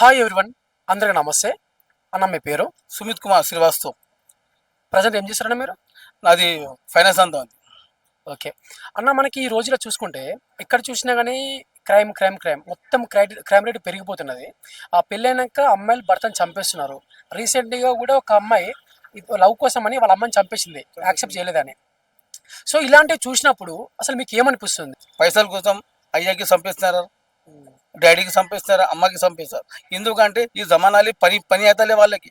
Hi everyone అందరికీ నమస్తే. అన్న మీ పేరు? సుమిత్ కుమార్ శ్రీవాస్తవ్ ప్రజెంట్ ఏం చేస్తారన్న మీరు? నాది ఫైనాన్స్ అంతా ఉంది. ఓకే. అన్న మనకి ఈ రోజులో చూసుకుంటే ఎక్కడ చూసినా కానీ క్రైమ్ క్రైమ్ క్రైమ్ మొత్తం క్రైమ్ క్రైమ్ రేట్ పెరిగిపోతున్నది. ఆ పెళ్ళైనాక అమ్మాయిలు భర్తను చంపేస్తున్నారు. రీసెంట్గా కూడా ఒక అమ్మాయి లవ్ కోసం అని వాళ్ళ అమ్మాయిని చంపేసింది. యాక్సెప్ట్ చేయలేదని. సో ఇలాంటివి చూసినప్పుడు అసలు మీకు ఏమనిపిస్తుంది? పైసల కోసం అయ్యకి చంపేస్తున్నారు. డాడీకి చంపేస్తారు అమ్మకి చంపేస్తారు ఎందుకంటే ఈ జమానాలి పని పని అవుతలే వాళ్ళకి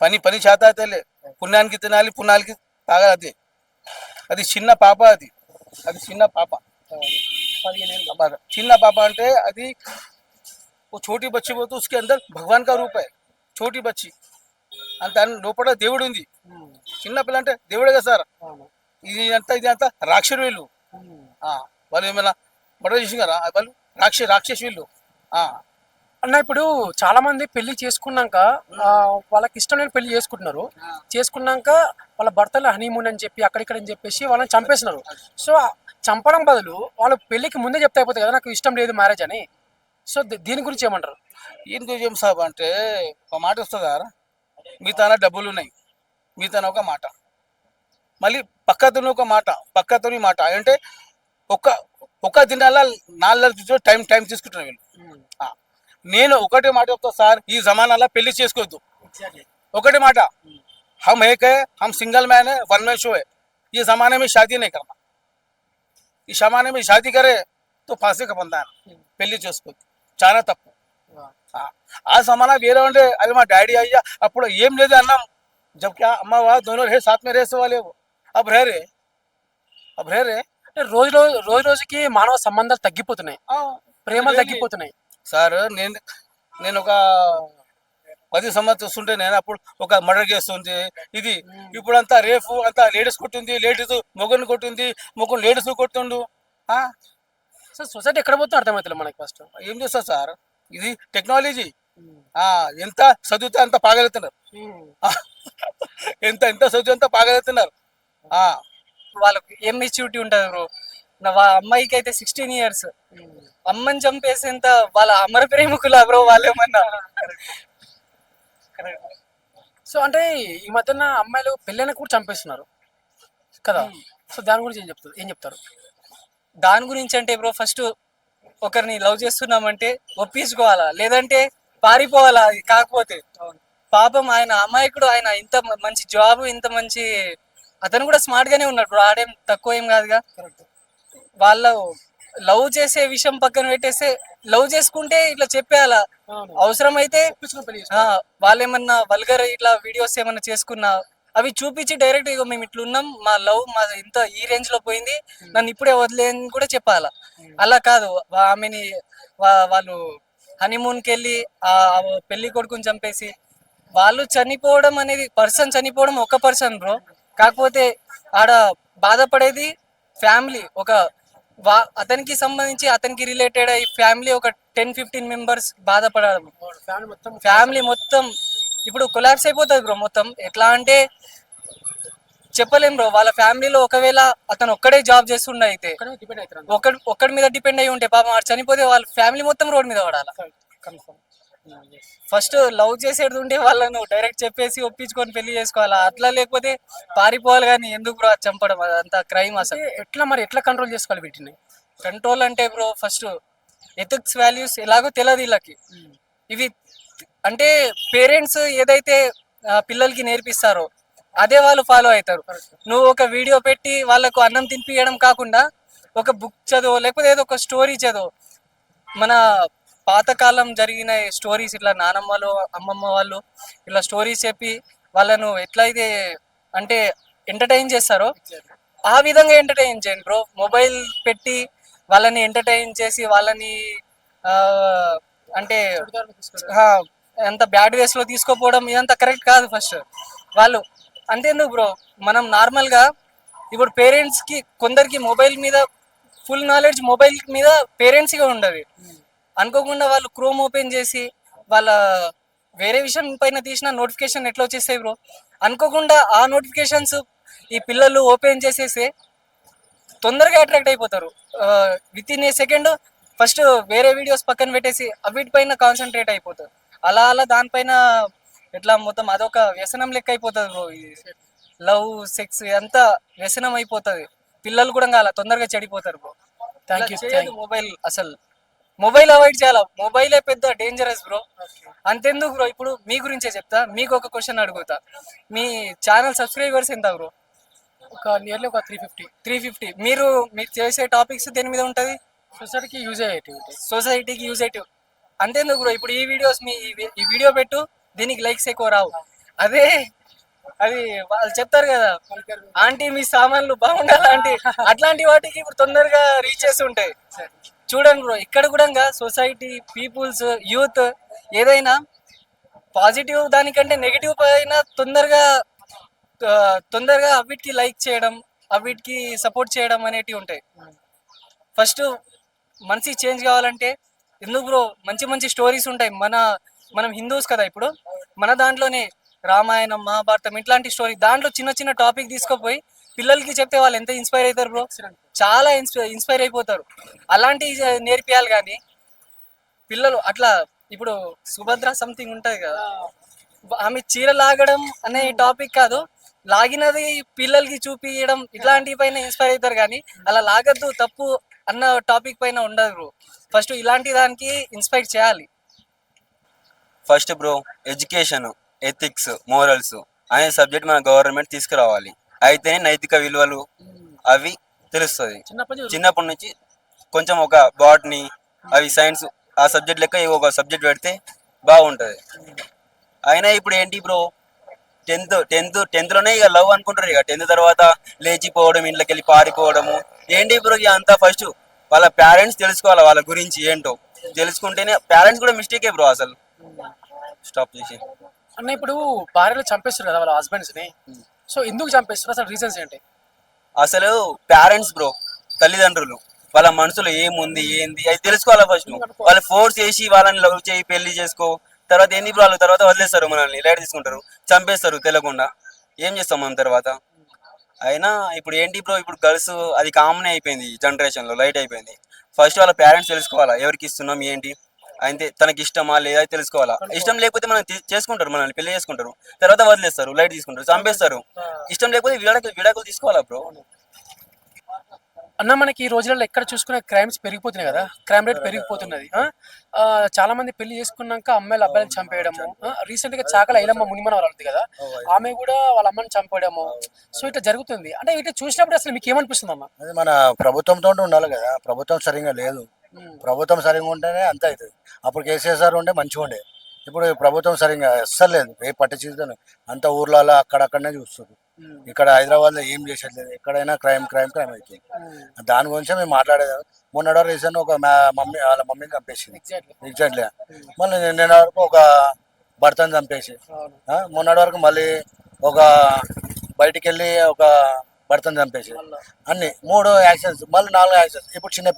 పని పని చేత అవుతలే పుణ్యానికి తినాలి పుణ్యానికి తాగాలి అది చిన్న పాప అది అది చిన్న పాప बाबा చిన్న పాప అంటే అది वो छोटी बच्ची वो तो उसके अंदर भगवान का रूप है छोटी बच्ची అంత లోపల దేవుడు ఉంది చిన్న పిల్ల అంటే దేవుడే కదా సార్ ఇది అంతా ఇది అంతా రాక్షసుడు వీళ్ళు ఆ, వాళ్ళు ఏమైనా మర్డర్ చేసినారా వాళ్ళు రాక్ష రాక్షసి వీళ్ళు ఆ, అన్న ఇప్పుడు చాలా మంది పెళ్ళి చేసుకున్నాక వాళ్ళకి ఇష్టం లేని పెళ్ళి చేసుకుంటున్నారు. చేసుకున్నాక వాళ్ళ భర్తలు హనీమూన్ అని చెప్పి అక్కడిక్కడ అని చెప్పేసి వాళ్ళని చంపేస్తున్నారు. సో చంపడం బదులు వాళ్ళు పెళ్ళికి ముందే చెప్తే అయిపోతుంది కదా నాకు ఇష్టం లేదు మ్యారేజ్ అని. సో దీని గురించి ఏమంటారు? ఈయన గురించి ఏం సాబ్ అంటే ఒక మాట వస్తుందా మీతోన డబ్బులు ఉన్నాయి మీతోన ఒక మాట. మళ్ళీ పక్కతోని ఒక మాట పక్కతోని మాట. అంటే ఒక ఒక దినాల నాలుగు టైం టైం తీసుకుంటున్నారు వీళ్ళు ఆ, నేను ఒకటే మాట చెప్తా సార్ ఈ జమానాలో పెళ్లి చేసుకోవద్దు ఒకటే మాట हम एक है हम सिंगल मैन है वन मैन शो है ये जमाने में शादी नहीं करना ఈ జమానే में शादी करे तो फांसी का बंदा है పెళ్లి చేసుకోవద్దు చాలా తప్పు ఆ, ఆ సమానా వేరే ఉండే అది మా డాడీ అయ్యా అప్పుడు ఏం లేదు అన్నాం జబ్ క్యా అమ్మ వా దోనో రే సాత్ మే రేసే వాలే वो अब रह रहे अब रह रहे అంటే రోజు రోజు రోజు రోజుకి మానవ సంబంధాలు తగ్గిపోతున్నాయి. ఆ, ప్రేమలు. తగ్గిపోతున్నాయి. సార్ నేను నేను ఒక పది సంవత్సరం చూస్తుంటే నేను అప్పుడు ఒక మర్డర్ చేస్తుంది ఇది ఇప్పుడు అంతా రేపు అంతా లేడీస్ కొట్టింది లేడీస్ మొగన్ కొట్టింది మొగన్ లేడీస్ కొట్టిండు. ఆ, సో సొసైటీ ఎక్కడ పోతుందో అర్థమవుతుంది మనకి ఫస్ట్ ఏం చేస్తారు సార్? ఇది టెక్నాలజీ. ఆ, ఎంత చదివితే అంత పాగలుగుతున్నారు ఆ, ఎంత ఎంత చదివితే అంత పాగలుగుతున్నారు ఆ, వాళ్ళకి ఏం మెచ్యూరిటీ ఉంటుంది బ్రో నా వా అమ్మాయికి అయితే సిక్స్టీన్ ఇయర్స్ అమ్మని చంపేసేంత వాళ్ళ అమర ప్రేమికుల బ్రో వాళ్ళేమన్నా? సో అంటే ఈ మధ్యన అమ్మాయిలు పెళ్ళైనా కూడా చంపేస్తున్నారు. కదా? సో దాని గురించి ఏం చెప్తారు? ఏం చెప్తారు? దాని గురించి అంటే బ్రో ఫస్ట్ ఒకరిని లవ్ చేస్తున్నామంటే ఒప్పించుకోవాలా? లేదంటే పారిపోవాలా? కాకపోతే. పాపం ఆయన అమాయకుడు ఆయన ఇంత మంచి జాబ్ ఇంత మంచి అతను కూడా స్మార్ట్ గానే ఉన్నాడు ఆడేం తక్కువ ఏం కాదుగా. వాళ్ళ లవ్ చేసే విషయం పక్కన పెట్టేస్తే లవ్ చేసుకుంటే ఇట్లా చెప్పేయాలా? అవసరమైతే ఆ, వాళ్ళేమన్నా వల్గర్ ఇట్లా వీడియోస్ ఏమన్నా చేసుకున్నా అవి చూపించి డైరెక్ట్ ఇగో మేము ఇట్లా ఉన్నాం మా లవ్ మా ఇంత ఈ రేంజ్లో పోయింది నన్ను ఇప్పుడే వదిలేని కూడా చెప్పాలా? అలా కాదు. ఆమెని వాళ్ళు హనీమూన్కి వెళ్ళి ఆ ఆ పెళ్ళి కొడుకుని చంపేసి వాళ్ళు చనిపోవడం అనేది పర్సన్ చనిపోవడం ఒక పర్సన్ బ్రో కాకపోతే ఆడ బాధపడేది ఫ్యామిలీ. ఒక వా అతనికి సంబంధించి అతనికి రిలేటెడ్ అయ్యి ఫ్యామిలీ ఒక టెన్ ఫిఫ్టీన్ మెంబర్స్ బాధపడడం. ఫ్యామిలీ మొత్తం ఇప్పుడు కొలాప్స్ అయిపోతుంది బ్రో మొత్తం. ఎట్లా అంటే చెప్పలేం బ్రో. వాళ్ళ ఫ్యామిలీలో ఒకవేళ అతను ఒక్కడే జాబ్ చేస్తుండే అయితే ఒక్కడి మీద డిపెండ్ అయి ఉంటే పాపం చనిపోతే వాళ్ళ ఫ్యామిలీ మొత్తం రోడ్ మీద పడాలి? కన్ఫర్మ్. ఫస్ట్ లవ్ చేసేది ఉంటే వాళ్ళను డైరెక్ట్ చెప్పేసి ఒప్పించుకొని పెళ్ళి చేసుకోవాలా? అట్లా లేకపోతే పారిపోవాలి కానీ ఎందుకు బ్రో చంపడం? అదంతా క్రైమ్ అసలు. ఎట్లా మరి ఎట్లా కంట్రోల్ చేసుకోవాలి వీటిని? కంట్రోల్ అంటే బ్రో ఫస్ట్ ఎథిక్స్ వాల్యూస్ ఎలాగో తెలియదు వీళ్ళకి. ఇవి అంటే పేరెంట్స్ ఏదైతే పిల్లలకి నేర్పిస్తారో అదే వాళ్ళు ఫాలో అవుతారు. నువ్వు ఒక వీడియో పెట్టి వాళ్ళకు అన్నం తినిపించడం కాకుండా ఒక బుక్ చదువు లేకపోతే ఏదో ఒక స్టోరీ చదువు. మన పాతకాలం జరిగిన స్టోరీస్ ఇట్లా నానమ్మలు అమ్మమ్మ వాళ్ళు ఇట్లా స్టోరీస్ చెప్పి వాళ్ళను ఎట్లయితే అంటే ఎంటర్టైన్ చేస్తారో ఆ విధంగా ఎంటర్టైన్ చేయండి బ్రో. మొబైల్ పెట్టి వాళ్ళని ఎంటర్టైన్ చేసి వాళ్ళని అంటే ఎంత అంత బ్యాడ్ వేస్లో తీసుకోపోవడం ఇదంతా కరెక్ట్ కాదు ఫస్ట్ వాళ్ళు అంతేందుకు బ్రో? మనం నార్మల్గా ఇప్పుడు పేరెంట్స్కి కొందరికి మొబైల్ మీద ఫుల్ నాలెడ్జ్ మొబైల్ మీద పేరెంట్స్గా ఉండదు. అనుకోకుండా వాళ్ళు క్రోమ్ ఓపెన్ చేసి వాళ్ళ వేరే విషయం పైన తీసిన నోటిఫికేషన్ ఎట్లా వచ్చేస్తాయి బ్రో అనుకోకుండా ఆ నోటిఫికేషన్స్ ఈ పిల్లలు ఓపెన్ చేసేసి తొందరగా అట్రాక్ట్ అయిపోతారు. With in a second first వేరే వీడియోస్ పక్కన పెట్టేసి వీటిపైన కాన్సన్ట్రేట్ అయిపోతారు. అలా అలా దానిపైన ఎట్లా మొత్తం అదొక వ్యసనం లెక్క అయిపోతుంది బ్రో లవ్ సెక్స్ అంతా వ్యసనం అయిపోతుంది. పిల్లలు కూడా అలా తొందరగా చెడిపోతారు బ్రో థ్యాంక్ యూ మొబైల్ అసలు. మొబైల్ అవాయిడ్ చేయాలి? మొబైలే పెద్ద డేంజరస్ బ్రో అంతెందుకు బ్రో ఇప్పుడు మీ గురించే చెప్తా. మీకు ఒక క్వశ్చన్ అడుగుతా. మీ ఛానల్ సబ్స్క్రైబర్స్ ఎంత బ్రో ఒక నియర్లీ ఒక త్రీ ఫిఫ్టీ త్రీ ఫిఫ్టీ మీరు మీరు చేసే టాపిక్స్ దేని మీద ఉంటుంది? సొసైటీకి యూజ్ అయ్యేటివి సొసైటీకి యూజ్ అయ్యేటివ్. అంతేందుకు బ్రో ఇప్పుడు ఈ వీడియోస్ మీ ఈ వీడియో పెట్టు. దీనికి లైక్స్ ఎక్కువ రావు. అదే అది వాళ్ళు చెప్తారు కదా. ఆంటీ మీ సామాన్లు బాగుండాలి ఆంటీ అట్లాంటి వాటికి ఇప్పుడు తొందరగా రీచ్ చేసి ఉంటాయి చూడండి బ్రో ఇక్కడ కూడా సొసైటీ పీపుల్స్ యూత్ ఏదైనా పాజిటివ్ దానికంటే నెగిటివ్ పైన తొందరగా తొందరగా అవిటికి లైక్ చేయడం అవిటికి సపోర్ట్ చేయడం అనేటివి ఉంటాయి. ఫస్ట్ మనిషి చేంజ్ కావాలంటే ఎందుకు బ్రో మంచి మంచి స్టోరీస్ ఉంటాయి. మన మనం హిందూస్ కదా ఇప్పుడు మన దాంట్లోనే రామాయణం మహాభారతం ఇట్లాంటి స్టోరీ దాంట్లో చిన్న చిన్న టాపిక్ తీసుకుపోయి పిల్లలకి చెప్తే వాళ్ళు ఎంత ఇన్స్పైర్ అవుతారు బ్రో చాలా ఇన్స్పైర్ అయిపోతారు. అలాంటివి నేర్పియాలి కానీ పిల్లలు అట్లా ఇప్పుడు సుభద్ర సంథింగ్ ఉంటది కదా. ఆమె చీర లాగడం అనే టాపిక్ కాదు. లాగినది పిల్లలకి చూపించడం ఇట్లాంటి పైన ఇన్స్పైర్ అవుతారు కానీ అలా లాగద్దు తప్పు అన్న టాపిక్ పైన ఉండదు ఫస్ట్ ఇలాంటి దానికి ఇన్స్పైర్ చేయాలి. First bro education ethics morals అనే సబ్జెక్ట్ మన గవర్నమెంట్ తీసుకురావాలి. అయితేనే నైతిక విలువలు అవి తెలుస్తుంది. చిన్నప్పటి నుంచి చిన్నప్పటి నుంచి కొంచెం ఒక బాటనీ అవి సైన్స్ ఆ సబ్జెక్ట్ లెక్క ఒక సబ్జెక్ట్ పెడితే బాగుంటుంది. అయినా ఇప్పుడు ఏంటి బ్రో టెన్త్ టెన్త్ టెన్త్లోనే ఇక లవ్ అనుకుంటారు ఇక. టెన్త్ తర్వాత లేచిపోవడం ఇంట్లోకి వెళ్ళి పారిపోవడము. ఏంటి బ్రో ఇక అంతా ఫస్ట్ వాళ్ళ పేరెంట్స్ తెలుసుకోవాలి వాళ్ళ గురించి ఏంటో? తెలుసుకుంటేనే పేరెంట్స్ కూడా మిస్టేకే బ్రో అసలు. స్టాప్ చేసి. అన్న ఇప్పుడు భార్యలు చంపేస్తారు కదా వాళ్ళ హస్బెండ్స్ని. సో ఎందుకు చంపేస్తారు అసలు రీజన్స్ ఏంటి? అసలు పేరెంట్స్ బ్రో తల్లిదండ్రులు వాళ్ళ మనసులో ఏముంది ఏంది అది తెలుసుకోవాలి ఫస్ట్ వాళ్ళు ఫోర్స్ చేసి వాళ్ళని లవ్ చేయి పెళ్ళి చేసుకో. తర్వాత ఎన్ని బ్రో వాళ్ళు తర్వాత వదిలేస్తారు మనల్ని లైట్ తీసుకుంటారు చంపేస్తారు తెలియకుండా. ఏం చేస్తాం మనం తర్వాత? అయినా ఇప్పుడు ఏంటి బ్రో ఇప్పుడు గర్ల్స్ అది కామన్ అయిపోయింది జనరేషన్లో లైట్ అయిపోయింది. ఫస్ట్ వాళ్ళ పేరెంట్స్ తెలుసుకోవాలా ఎవరికి ఇస్తున్నాం ఏంటి? అయితే తనకి ఇష్టమా లేదా తెలుసుకోవాలా? ఇష్టం లేకపోతే మనం చేసుకుంటారు మనల్ని పెళ్ళి చేసుకుంటారు. తర్వాత వదిలేస్తారు లైట్ తీసుకుంటారు చంపేస్తారు. ఇష్టం లేకపోతే విడాకులు విడాకులు తీసుకోవాలా బ్రో? అన్న మనకి ఈ రోజులలో ఎక్కడ చూసుకునే క్రైమ్స్ పెరిగిపోతున్నాయి కదా. క్రైమ్ రేట్ పెరిగిపోతున్నది. చాలా మంది పెళ్ళి చేసుకున్నాక అమ్మాయిలు అబ్బాయిలు చంపేయడము. రీసెంట్గా చాకల ఐలమ్మ మునిమన వాళ్ళు ఉంది కదా. ఆమె కూడా వాళ్ళ అమ్మని చంపేయడము. సో ఇట్లా జరుగుతుంది. అంటే ఇట్లా చూసినప్పుడు అసలు మీకు ఏమనిపిస్తుంది అన్న అది మన ప్రభుత్వంతో ఉండాలి కదా. ప్రభుత్వం సరిగా లేదు. ప్రభుత్వం సరిగా ఉంటేనే అంత అవుతుంది. అప్పుడు కేసీఆర్ ఉంటే మంచిగా ఉండే. ఇప్పుడు ప్రభుత్వం సరిగా అస్సలు లేదు. ఏ పట్టించుకుంటాను అంత ఊర్లలో అక్కడక్కడనే చూస్తారు ఇక్కడ హైదరాబాద్లో ఏం చేసేది? లేదు ఎక్కడైనా క్రైమ్ క్రైమ్ క్రైమ్ అవుతుంది దాని గురించి మేము మాట్లాడేది మొన్నడో రీసెంట్ ఒక మమ్మీ వాళ్ళ మమ్మీని చంపేసింది. ఎగ్జాక్ట్లీ. మళ్ళీ నిన్న వరకు ఒక భర్తను చంపేసి మొన్నటి వరకు మళ్ళీ ఒక బయటికి వెళ్ళి ఒక భర్తను చంపేసి అన్ని మూడు యాక్సిడెంట్స్ మళ్ళీ నాలుగు యాక్సిడెంట్స్ ఇప్పుడు చిన్న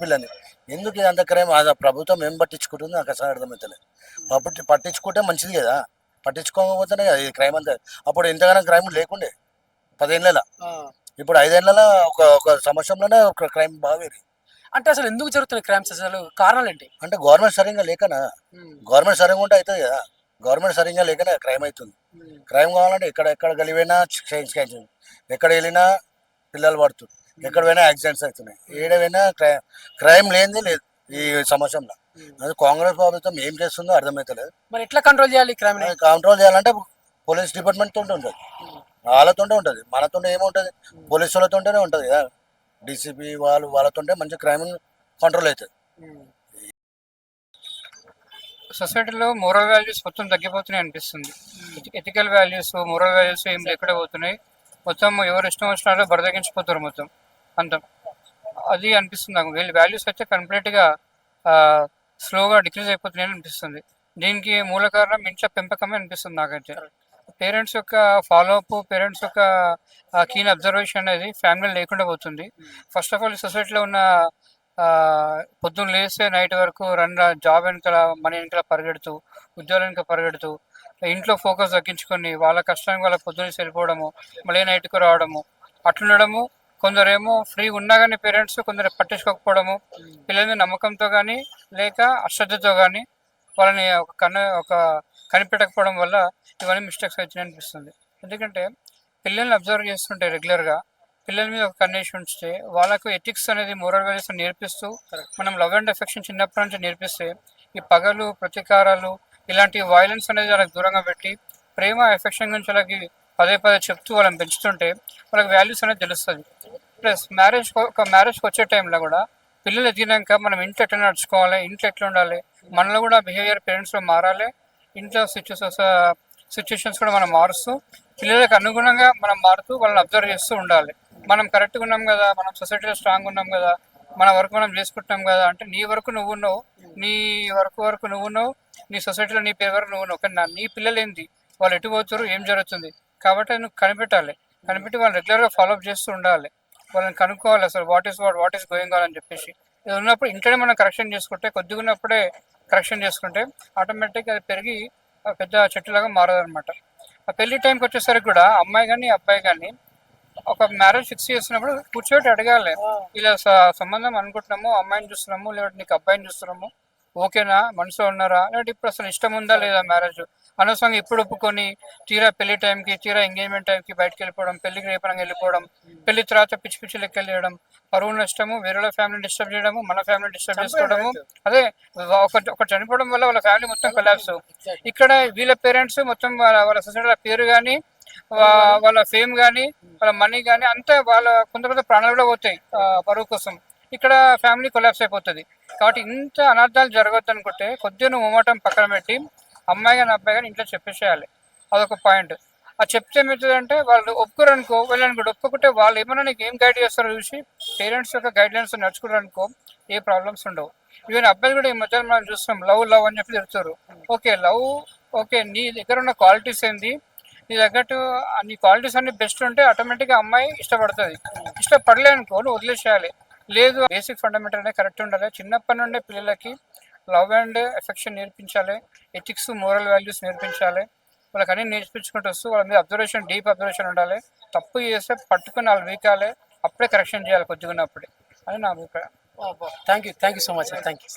ఎందుకు ఇదంత క్రైమ్? అది ప్రభుత్వం ఏం పట్టించుకుంటుందో నాకు అసలు అర్థమవుతలేదు పట్టి పట్టించుకుంటే మంచిది కదా. పట్టించుకోకపోతేనే కదా ఈ క్రైమ్ అంతా. అప్పుడు ఇంతగానో క్రైమ్ లేకుండే. పదేళ్ళ. ఇప్పుడు ఐదేళ్ళలో ఒక ఒక సంవత్సరంలోనే ఒక క్రైమ్ బాగా. అంటే అసలు ఎందుకు జరుగుతున్నాయి క్రైమ్స్? అసలు కారణాలు ఏంటి? అంటే గవర్నమెంట్ సరిగ్గా లేకనా? గవర్నమెంట్ సరిగ్గా ఉంటే అవుతుంది కదా. గవర్నమెంట్ సరిగ్గా లేకనే క్రైమ్ అవుతుంది. క్రైమ్ కావాలంటే ఎక్కడ ఎక్కడ చేయించుకోవచ్చు. ఎక్కడ వెళ్ళినా పిల్లలు పడుతుంది ఎక్కడ పోయినా యాక్సిడెంట్స్ అవుతున్నాయి. ఏడ పోయినా క్రైమ్ క్రైమ్ లేనిదే లేదు ఈ సంవత్సరంలో అది కాంగ్రెస్ ప్రభుత్వం ఏం చేస్తుందో అర్థమవుతలేదు మరి ఎట్లా కంట్రోల్ చేయాలి క్రైమ్ కంట్రోల్ చేయాలంటే పోలీస్ డిపార్ట్మెంట్ తోటి ఉంటుంది. వాళ్ళతోనే ఉంటుంది. మనతో ఏముంటుంది? పోలీసు వాళ్ళతోనే ఉంటుంది కదా. డీసీపీ వాళ్ళు వాళ్ళతోటే మంచి క్రైమ్ కంట్రోల్ అవుతుంది. సొసైటీలో మోరల్ వాల్యూస్ మొత్తం తగ్గిపోతున్నాయి అనిపిస్తుంది. ఎథికల్ వాల్యూస్ మోరల్ వాల్యూస్ ఏం లేకుండా పోతున్నాయి. మొత్తం ఎవరు ఇష్టం వచ్చినారో బరదగించిపోతారు మొత్తం. అంత అది అనిపిస్తుంది నాకు. వీళ్ళ వాల్యూస్ అయితే కంప్లీట్గా స్లోగా డిక్రీజ్ అయిపోతున్నాయని అనిపిస్తుంది. దీనికి మూల కారణం ఇంట్లో పెంపకమే అనిపిస్తుంది నాకైతే. పేరెంట్స్ యొక్క ఫాలోఅప్ పేరెంట్స్ యొక్క కీన్ అబ్జర్వేషన్ అనేది ఫ్యామిలీ లేకుండా పోతుంది. ఫస్ట్ ఆఫ్ ఆల్ సొసైటీలో ఉన్న పొద్దున్న లేస్తే నైట్ వరకు రన్ జాబ్ వెనకాల మనీ వెనకాల పరిగెడుతూ ఉద్యోగం వెనక పరిగెడుతూ ఇంట్లో ఫోకస్ తగ్గించుకొని వాళ్ళ కష్టానికి వాళ్ళ పొద్దున్నే వెళ్ళిపోవడము మళ్ళీ నైట్కు రావడము అట్లుండడము కొందరేమో ఫ్రీ ఉన్నా కానీ పేరెంట్స్ కొందరు పట్టించుకోకపోవడము పిల్లల మీద నమ్మకంతో కానీ లేక అశ్రద్ధతో కానీ వాళ్ళని ఒక కన్ను ఒక కనిపెట్టకపోవడం వల్ల ఇవన్నీ మిస్టేక్స్ అవుతున్నాయి అనిపిస్తుంది. ఎందుకంటే పిల్లల్ని అబ్జర్వ్ చేస్తుంటే రెగ్యులర్గా పిల్లల మీద ఒక కన్నేసి ఉంచితే వాళ్ళకు ఎథిక్స్ అనేది మోరల్ వాల్యూస్ నేర్పిస్తూ మనం లవ్ అండ్ ఎఫెక్షన్ చిన్నప్పటి నుంచి నేర్పిస్తే ఈ పగలు ప్రతీకారాలు ఇలాంటి వైలెన్స్ అనేది వాళ్ళకి దూరంగా పెట్టి ప్రేమ ఎఫెక్షన్ గురించి వాళ్ళకి పదే పదే చెప్తూ వాళ్ళని పెంచుతుంటే వాళ్ళకి వాల్యూస్ అనేది తెలుస్తుంది. ప్లస్ మ్యారేజ్ ఒక మ్యారేజ్కి వచ్చే టైంలో కూడా పిల్లలు ఎదిగినాక మనం ఇంట్లో ఎట్లా నడుచుకోవాలి ఇంట్లో ఎట్లా ఉండాలి మనలో కూడా బిహేవియర్ పేరెంట్స్లో మారాలి ఇంట్లో సిచ్యువేషన్స్ సిచ్యువేషన్స్ కూడా మనం మారుస్తూ పిల్లలకు అనుగుణంగా మనం మారుతూ వాళ్ళని అబ్జర్వ్ చేస్తూ ఉండాలి. మనం కరెక్ట్గా ఉన్నాం కదా మనం సొసైటీలో స్ట్రాంగ్ ఉన్నాం కదా మన వరకు మనం చేసుకుంటున్నాం కదా అంటే నీ వరకు నువ్వు ఉన్నావు నీ వరకు వరకు నువ్వు ఉన్నావు నీ సొసైటీలో నీ పేరు వరకు నువ్వు ఉన్నావు కానీ నీ పిల్లలు ఏంది వాళ్ళు ఎటు పోతారు? ఏం జరుగుతుంది? కాబట్టి నువ్వు కనిపెట్టాలి. కనిపెట్టి వాళ్ళు రెగ్యులర్గా ఫాలోఅప్ చేస్తూ ఉండాలి. వాళ్ళని కనుక్కోవాలి అసలు what is what what is going on అని చెప్పేసి. ఇది ఉన్నప్పుడు ఇంట్లోనే మనం కరెక్షన్ చేసుకుంటే కొద్దిగా ఉన్నప్పుడే కరెక్షన్ చేసుకుంటే ఆటోమేటిక్ అది పెరిగి పెద్ద చెట్టులాగా మారదన్నమాట. ఆ పెళ్ళి టైంకి వచ్చేసరికి కూడా అమ్మాయి కానీ అబ్బాయి కానీ ఒక మ్యారేజ్ ఫిక్స్ చేసినప్పుడు కూర్చోబెట్టి అడగాలి. ఇలా సంబంధం అనుకుంటున్నాము అమ్మాయిని చూస్తున్నాము లేదంటే నీకు అబ్బాయిని చూస్తున్నాము ఓకేనా మనసులో ఉన్నారా లేదంటే ఇప్పుడు అసలు ఇష్టం ఉందా లేదా మ్యారేజ్ అనవసరంగా ఇప్పుడు ఒప్పుకొని తీరా పెళ్ళి టైంకి తీరా ఎంగేజ్మెంట్ టైంకి బయటకు వెళ్ళిపోవడం పెళ్ళికి రేపరంగా వెళ్ళిపోవడం పెళ్ళి తర్వాత పిచ్చి పిచ్చి లెక్క వెళ్ళడం పరువు నష్టము వేరే ఫ్యామిలీ డిస్టర్బ్ చేయడము మన ఫ్యామిలీ డిస్టర్బ్ చేసుకోవడము. అదే ఒక ఒక చనిపోవడం వల్ల వాళ్ళ ఫ్యామిలీ మొత్తం కొలాప్స్ ఇక్కడ వీళ్ళ పేరెంట్స్ మొత్తం వాళ్ళ వాళ్ళ సొసైటీల పేరు కానీ వాళ్ళ ఫేమ్ కానీ వాళ్ళ మనీ కానీ అంతా వాళ్ళ కొంత కొంత ప్రాణాలు కూడా పోతాయి పరువు కోసం. ఇక్కడ ఫ్యామిలీ కొలాప్స్ అయిపోతుంది. కాబట్టి ఇంత అనర్థాలు జరగద్దు అనుకుంటే కొద్దిగా నువ్వు మొమాటం పక్కన పెట్టి అమ్మాయి కానీ అబ్బాయి కానీ ఇంట్లో చెప్పేసేయాలి. అదొక పాయింట్ ఆ చెప్తే ఏమవుతుందంటే వాళ్ళు ఒప్పుకోరు అనుకో కూడా ఒప్పుకుంటే వాళ్ళు ఏమైనా నీకు ఏం గైడ్ చేస్తారో చూసి పేరెంట్స్ యొక్క గైడ్లైన్స్ లైన్స్ అనుకో ఏ ప్రాబ్లమ్స్ ఉండవు. ఈవెన్ అబ్బాయిలు కూడా ఈ మధ్య మనం చూస్తున్నాం లవ్ లవ్ అని చెప్పి తిరుగుతారు ఓకే లవ్ ఓకే నీ దగ్గర ఉన్న క్వాలిటీస్ ఏంది? నీ తగ్గట్టు నీ క్వాలిటీస్ అన్ని బెస్ట్ ఉంటే ఆటోమేటిక్గా అమ్మాయి ఇష్టపడుతుంది. ఇష్టపడలే అనుకో నువ్వు వదిలేసేయాలి. లేదు బేసిక్ ఫండమెంటల్ అనేది కరెక్ట్ ఉండాలి. చిన్నప్పటి నుండే పిల్లలకి లవ్ అండ్ ఎఫెక్షన్ నేర్పించాలి ఎథిక్స్ మోరల్ వాల్యూస్ నేర్పించాలి. వాళ్ళకి అన్ని నేర్పించుకుంటూ వస్తూ వాళ్ళ మీద అబ్జర్వేషన్ డీప్ అబ్జర్వేషన్ ఉండాలి. తప్పు చేస్తే పట్టుకుని వాళ్ళు వీకాలి. అప్పుడే కరెక్షన్ చేయాలి కొద్దిగా ఉన్నప్పుడే. అని నా అభిప్రాయం. Thank you thank you so much thank you